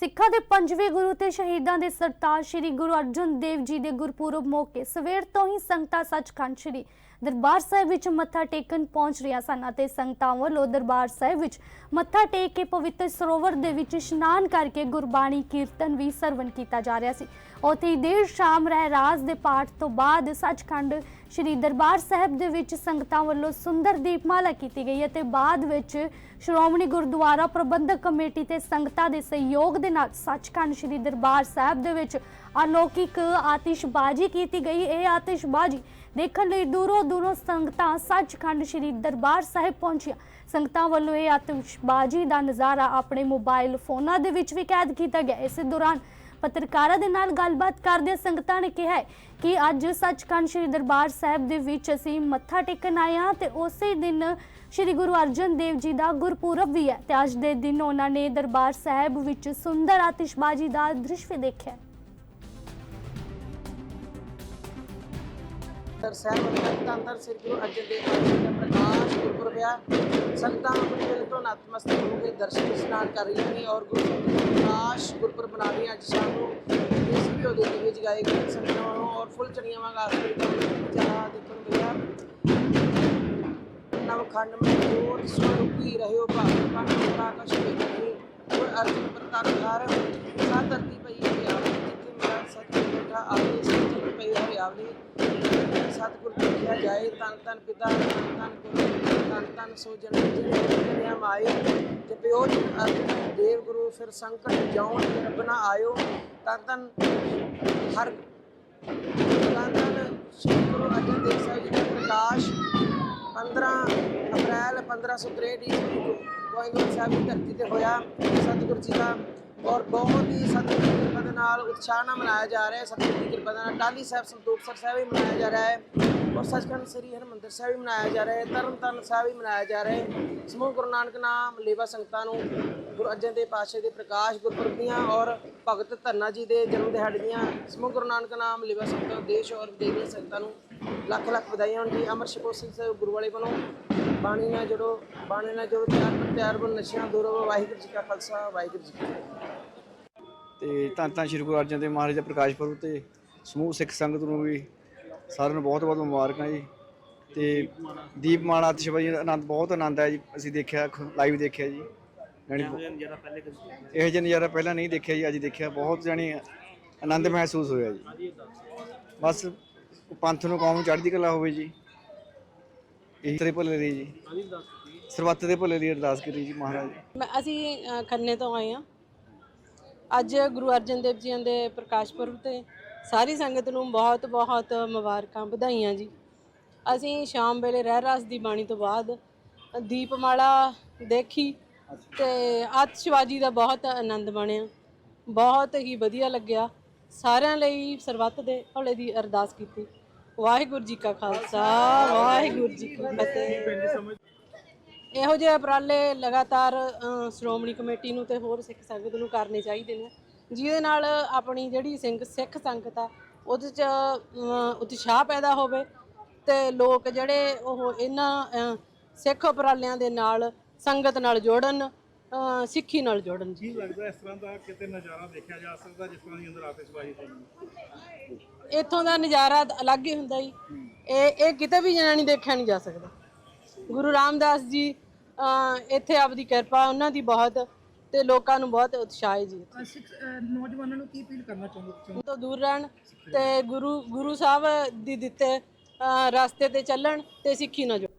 ਸਿੱਖਾਂ ਦੇ ਪੰਜਵੇਂ ਗੁਰੂ ਤੇ ਸ਼ਹੀਦਾਂ ਦੇ ਸਰਤਾਜ ਸ੍ਰੀ ਗੁਰੂ ਅਰਜਨ ਦੇਵ ਜੀ ਦੇ ਗੁਰਪੁਰਬ ਮੌਕੇ ਸਵੇਰ ਤੋਂ ਹੀ ਸੰਗਤਾਂ ਸੱਚਖੰਡ ਸ੍ਰੀ ਦਰਬਾਰ ਸਾਹਿਬ ਵਿੱਚ ਮੱਥਾ ਟੇਕਣ ਪਹੁੰਚ ਰਹੀਆਂ ਸਨ ਅਤੇ ਸੰਗਤਾਂ ਵੱਲੋਂ ਦਰਬਾਰ ਸਾਹਿਬ ਵਿੱਚ ਮੱਥਾ ਟੇਕ ਕੇ ਪਵਿੱਤਰ ਸਰੋਵਰ ਦੇ ਵਿੱਚ ਇਸ਼ਨਾਨ ਕਰਕੇ ਗੁਰਬਾਣੀ ਕੀਰਤਨ ਵੀ ਸਰਵਣ ਕੀਤਾ ਜਾ ਰਿਹਾ ਸੀ। ਉੱਥੇ ਹੀ ਦੇਰ ਸ਼ਾਮ ਰਹਿਰਾਸ ਦੇ ਪਾਠ ਤੋਂ ਬਾਅਦ ਸੱਚਖੰਡ ਸ੍ਰੀ ਦਰਬਾਰ ਸਾਹਿਬ ਦੇ ਵਿੱਚ ਸੰਗਤਾਂ ਵੱਲੋਂ ਸੁੰਦਰ ਦੀਪਮਾਲਾ ਕੀਤੀ ਗਈ ਅਤੇ ਬਾਅਦ ਵਿੱਚ ਸ਼੍ਰੋਮਣੀ ਗੁਰਦੁਆਰਾ ਪ੍ਰਬੰਧਕ ਕਮੇਟੀ ਤੇ ਸੰਗਤਾਂ ਦੇ ਸਹਿਯੋਗ ਦੇ ਨਾਲ ਸੱਚਖੰਡ ਸ੍ਰੀ ਦਰਬਾਰ ਸਾਹਿਬ ਦੇ ਵਿੱਚ ਅਲੌਕਿਕ ਆਤਿਸ਼ਬਾਜ਼ੀ ਕੀਤੀ ਗਈ। ਇਹ ਆਤਿਸ਼ਬਾਜ਼ੀ ਦੇਖਣ ਲਈ ਦੂਰੋਂ ਦੂਰੋਂ ਸੰਗਤਾਂ ਸੱਚਖੰਡ ਸ੍ਰੀ ਦਰਬਾਰ ਸਾਹਿਬ ਪਹੁੰਚੀਆਂ। ਸੰਗਤਾਂ ਵੱਲੋਂ ਇਹ ਆਤਿਸ਼ਬਾਜ਼ੀ ਦਾ ਨਜ਼ਾਰਾ ਆਪਣੇ ਮੋਬਾਈਲ ਫੋਨਾਂ ਦੇ ਵਿੱਚ ਵੀ ਕੈਦ ਕੀਤਾ ਗਿਆ। ਇਸੇ ਦੌਰਾਨ ਪੱਤਰਕਾਰਾਂ ਦੇ ਨਾਲ ਗੱਲਬਾਤ ਕਰਦਿਆਂ ਸੰਗਤਾਂ ਨੇ ਕਿਹਾ ਹੈ ਕਿ ਅੱਜ ਸੱਚਖੰਡ ਸ੍ਰੀ ਦਰਬਾਰ ਸਾਹਿਬ ਦੇ ਵਿੱਚ ਅਸੀਂ ਮੱਥਾ ਟੇਕਣ ਆਏ ਹਾਂ ਤੇ ਉਸੇ ਦਿਨ ਸ੍ਰੀ ਗੁਰੂ ਅਰਜਨ ਦੇਵ ਜੀ ਦਾ ਗੁਰਪੁਰਬ ਵੀ ਹੈ ਤੇ ਅੱਜ ਦੇ ਦਿਨ ਉਹਨਾਂ ਨੇ ਦਰਬਾਰ ਸਾਹਿਬ ਵਿੱਚ ਸੁੰਦਰ ਆਤਿਸ਼ਬਾਜ਼ੀ ਦਾ ਦ੍ਰਿਸ਼ ਵੀ ਦੇਖਿਆ। ਤਰ ਸਾਹਿਬ ਅੰਦਰ ਅੰਦਰ ਸ੍ਰੀ ਗੁਰੂ ਅਰਜਨ ਦੇਵ ਜੀ ਦਾ ਪ੍ਰਕਾਸ਼ ਗੁਰਪੁਰਬ ਆ ਸੰਤਾਂ ਆਪਣੇ ਦਿਲ ਤੋਂ ਨਤਮਸਤਕ ਹੋ ਕੇ ਦਰਸ਼ਨ ਇਸ਼ਨਾਨ ਕਰ ਰਹੀਆਂ ਨੇ ਔਰ ਗੁਰੂ ਪ੍ਰਕਾਸ਼ ਗੁਰਪੁਰਬ ਬਣਾ ਰਹੀਆਂ ਅੱਜ ਸ਼ਾਮ ਨੂੰ ਇਸ ਵੀ ਉਹਦੇ ਦੀਵੇ ਜਗਾਏ ਗਏ ਸੰਤਾਂ ਨੂੰ ਔਰ ਫੁੱਲ ਚੜੀਆਂ ਵਾਂਗ ਆਸਰੇ ਤੋਂ ਜਾ ਦੇਖਣ ਨੂੰ ਮਿਲਿਆ। ਨਵਖੰਡ ਮੇ ਹੋਰ ਸਵਰੂਪੀ ਰਹਿਓ ਭਾਵੇਂ ਪੰਡ ਆਕਾਸ਼ ਵਿੱਚ ਔਰ ਅਰਜਨ ਪ੍ਰਤਾਪ ਧਾਰ ਸਾ ਪਈ ਹੈ। ਜਿੱਥੇ ਮੇਰਾ ਸਤਿ ਬੈਠਾ ਪਈ ਹਰਿਆਵਲੀ ਸਤਿਗੁਰ ਜੀ ਕਿਹਾ ਜਾਏ ਤਨ ਤਨ ਪਿਤਾ ਤਨ ਤਨ ਗੁਰੂ ਤਨ ਤਨ ਸੋ ਜਨ ਜਿਹੜੇ ਮਾਏ ਤੇ ਪਿਓ ਦੇਵ ਗੁਰੂ ਫਿਰ ਸੰਕਟ ਜਾਉਣ ਰੱਬ ਨਾ ਆਇਓ। ਤਨ ਤਨ ਹਰ ਤਨ ਤਨ ਸ੍ਰੀ ਗੁਰੂ ਅਰਜਨ ਦੇਵ ਸਾਹਿਬ ਜੀ ਦਾ ਪ੍ਰਕਾਸ਼। 15 ਅਪ੍ਰੈਲ 1563 ਈਸਵੀ ਨੂੰ ਗੋਇੰਦਵਾਲ ਸਾਹਿਬ ਦੀ ਧਰਤੀ ਤੇ ਹੋਇਆ। ਸਤਿਗੁਰ ਜੀ ਦਾ ਔਰ ਬਹੁਤ ਹੀ ਸਤਿਗੁਰੂ ਦੀ ਕਿਰਪਾ ਦੇ ਨਾਲ ਉਤਸ਼ਾਹ ਨਾਲ ਮਨਾਇਆ ਜਾ ਰਿਹਾ ਹੈ। ਸਤਿਗੁਰੂ ਦੀ ਕਿਰਪਾ ਦੇ ਨਾਲ ਟਾਲੀ ਸਾਹਿਬ ਸੰਤੋਖਸਰ ਸਾਹਿਬ ਵੀ ਮਨਾਇਆ ਜਾ ਰਿਹਾ ਹੈ। ਔਰ ਸੱਚਖੰਡ ਸ੍ਰੀ ਹਰਿਮੰਦਰ ਸਾਹਿਬ ਵੀ ਮਨਾਇਆ ਜਾ ਰਿਹਾ ਹੈ। ਤਰਨਤਾਰਨ ਸਾਹਿਬ ਵੀ ਮਨਾਇਆ ਜਾ ਰਿਹਾ ਹੈ। ਸਮੂਹ ਗੁਰੂ ਨਾਨਕ ਨਾਮ ਲੇਵਾ ਸੰਗਤਾਂ ਨੂੰ ਗੁਰੂ ਅਰਜਨ ਦੇਵ ਪਾਤਸ਼ਾਹ ਦੇ ਪ੍ਰਕਾਸ਼ ਗੁਰਪੁਰਬ ਦੀਆਂ ਔਰ ਭਗਤ ਧੰਨਾ ਜੀ ਦੇ ਜਨਮ ਦਿਹਾੜੇ ਦੀਆਂ ਸਮੂਹ ਗੁਰੂ ਨਾਨਕ ਨਾਮ ਲੇਵਾ ਸੰਗਤਾਂ, ਦੇਸ਼ ਔਰ ਵਿਦੇਸ਼ ਦੀਆਂ ਸੰਗਤਾਂ ਨੂੰ ਲੱਖ ਲੱਖ ਵਧਾਈਆਂ ਹੋਣ ਜੀ। ਅਮਰ ਸ਼ਕੋ ਸਿੰਘ ਸਾਹਿਬ ਗੁਰੂ ਵਾਲੇ ਵੱਲੋਂ ਬਾਣੀ ਨਾਲ ਜੁੜੋ, ਬਾਣੀ ਨਾਲ ਜੁੜੋ, ਤਿਆਰ ਪਰ ਤਿਆਰ ਬਣ, ਨਸ਼ਿਆਂ ਦੂਰੋ ਵਾਹਿਗੁਰੂ ਜੀ ਕਾ ਖਾਲਸਾ, ਵਾਹਿਗੁਰੂ ਜੀ ਕੀ ਫਤਿਹ। ਤੇ ਧੰਨ ਧੰਨ ਸ਼੍ਰੀ ਗੁਰੂ ਅਰਜਨ ਦੇਵ ਮਹਾਰਾਜ ਦਾ ਪ੍ਰਕਾਸ਼ ਪੁਰਬ ਤੇ ਸਮੂਹ ਸਿੱਖ ਸੰਗਤ ਨੂੰ ਵੀ ਸਾਰਿਆਂ ਨੂੰ ਬਹੁਤ ਬਹੁਤ ਮੁਬਾਰਕਾਂ ਜੀ। ਤੇ ਦੀਪਮਾਲਾ ਆਤਿਸ਼ਬਾਜ਼ੀ ਦਾ ਆਨੰਦ ਬਹੁਤ ਆਨੰਦ ਹੈ ਜੀ ਅਸੀਂ ਦੇਖਿਆ ਲਾਈਵ ਦੇਖਿਆ ਜੀ। ਜਾਣੀ ਇਹ ਜਿਹਾ ਨਜ਼ਾਰਾ ਪਹਿਲਾਂ ਨਹੀਂ? ਦੇਖਿਆ ਜੀ ਅੱਜ ਦੇਖਿਆ ਬਹੁਤ ਜਾਣੀ ਆਨੰਦ ਮਹਿਸੂਸ ਹੋਇਆ ਜੀ। ਬਸ ਪੰਥ ਨੂੰ ਕੌਮ ਨੂੰ ਚੜ੍ਹਦੀ ਕਲਾ ਹੋਵੇ ਜੀ। ਇਹੀ ਤਰੇ ਭੁੱਲੇ ਲਈ ਜੀ। ਸਰਬੱਤ ਦੇ ਭੁੱਲੇ ਲਈ ਅਰਦਾਸ ਕਰੀ ਜੀ ਮਹਾਰਾਜ। ਮੈਂ ਅਸੀਂ ਖੰਨੇ ਤੋਂ ਆਏ ਹਾਂ। ਅੱਜ ਗੁਰੂ ਅਰਜਨ ਦੇਵ ਜੀ ਦੇ ਪ੍ਰਕਾਸ਼ ਪੁਰਬ ਤੇ ਸਾਰੀ ਸੰਗਤ ਨੂੰ ਬਹੁਤ ਬਹੁਤ ਮੁਬਾਰਕਾਂ ਵਧਾਈਆਂ ਜੀ। ਅਸੀਂ ਸ਼ਾਮ ਵੇਲੇ ਰਹਿ ਰਾਸ ਦੀ ਬਾਣੀ ਤੋਂ ਬਾਅਦ ਦੀਪਮਾਲਾ ਦੇਖੀ ਤੇ ਆਤਿਸ਼ਬਾਜ਼ੀ ਦਾ ਬਹੁਤ ਆਨੰਦ ਮਾਣਿਆ। ਬਹੁਤ ਹੀ ਵਧੀਆ ਲੱਗਿਆ। ਸਾਰਿਆਂ ਲਈ ਸਰਬੱਤ ਦੇ ਭਲੇ ਦੀ ਅਰਦਾਸ ਕੀਤੀ। ਵਾਹਿਗੁਰੂ ਜੀ ਕਾ ਖਾਲਸਾ, ਵਾਹਿਗੁਰੂ ਜੀ ਕੀ ਫਤਿਹ। ਇਹੋ ਜਿਹੇ ਉਪਰਾਲੇ ਲਗਾਤਾਰ ਅ, ਸ਼੍ਰੋਮਣੀ ਕਮੇਟੀ ਨੂੰ ਤੇ ਹੋਰ ਸਿੱਖ ਸੰਗਤ ਨੂੰ ਕਰਨੇ ਚਾਹੀਦੇ ਨੇ। ਜਿਹਦੇ ਨਾਲ ਆਪਣੀ ਜਿਹੜੀ ਸਿੰਘ ਸਿੱਖ ਸੰਗਤ ਆ ਉਹਦੇ ਚ ਅ, ਉਤਸ਼ਾਹ ਪੈਦਾ ਹੋਵੇ ਤੇ ਲੋਕ ਜਿਹੜੇ ਉਹ ਇਹਨਾਂ ਅ, ਸਿੱਖ ਉਪਰਾਲਿਆਂ ਦੇ ਨਾਲ ਸੰਗਤ ਨਾਲ ਜੋੜਨ ਅ, ਸਿੱਖੀ ਨਾਲ ਜੋੜਨ। ਜੀ ਕੀ ਲੱਗਦਾ ਇਸ ਤਰ੍ਹਾਂ ਦਾ ਕਿਤੇ ਨਜ਼ਾਰਾ ਦੇਖਿਆ ਜਾ ਸਕਦਾ ਜਿਸ ਤਰ੍ਹਾਂ ਦੀ ਅੰਦਰ ਆਤਿਸ਼ਬਾਜ਼ੀ ਹੋਈ ਇੱਥੋਂ ਦਾ ਨਜ਼ਾਰਾ ਅਲੱਗ ਹੀ ਹੁੰਦਾ ਜੀ। ਇਹ ਇਹ ਕਿਤੇ ਵੀ ਜਾਣਾ ਨਹੀਂ ਦੇਖਿਆ ਨਹੀਂ ਜਾ ਸਕਦਾ। ਗੁਰੂ ਰਾਮਦਾਸ ਜੀ ਇੱਥੇ ਆਪਦੀ ਕਿਰਪਾ ਉਹਨਾਂ ਦੀ ਬਹੁਤ ਤੇ ਲੋਕਾਂ ਨੂੰ ਬਹੁਤ ਉਤਸ਼ਾਹ ਹੈ ਜੀ ਨੌਜਵਾਨਾਂ ਨੂੰ ਕੀ ਅਪੀਲ ਕਰਨਾ ਚਾਹੁੰਦੇ ਤੋਂ ਦੂਰ ਰਹਿਣ ਤੇ ਗੁਰੂ ਗੁਰੂ ਸਾਹਿਬ ਦੀ ਦਿੱਤੇ ਰਸਤੇ ਤੇ ਚੱਲਣ ਤੇ ਸਿੱਖੀ ਨਾ ਜੋ